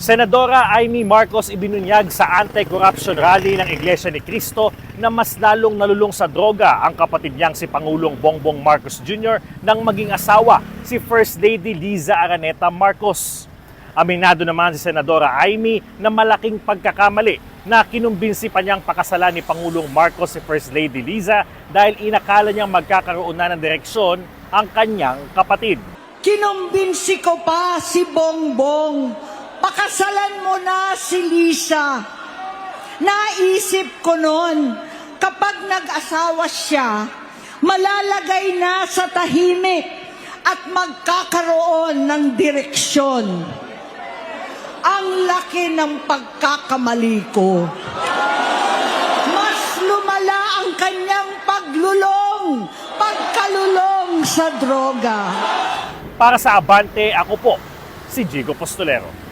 Senadora Amy Marcos ibinunyag sa anti-corruption rally ng Iglesia ni Cristo na mas lalong nalulung sa droga ang kapatid niyang si Pangulong Bongbong Marcos Jr. nang maging asawa si First Lady Liza Araneta Marcos. Aminado naman si Senadora Amy na malaking pagkakamali na kinumbinsi pa niyang pakasalan ni Pangulong Marcos si First Lady Liza dahil inakala niyang magkakaroon na ng direksyon ang kanyang kapatid. Kinumbinsi ko pa si Bongbong. Pakasalan mo na si Lisa. Naisip ko noon, kapag nag-asawa siya, malalagay na sa tahimik at magkakaroon ng direksyon. Ang laki ng pagkakamali ko. Mas lumala ang kanyang paglulong, pagkalulong sa droga. Para sa Abante, ako po si Jigo Postolero.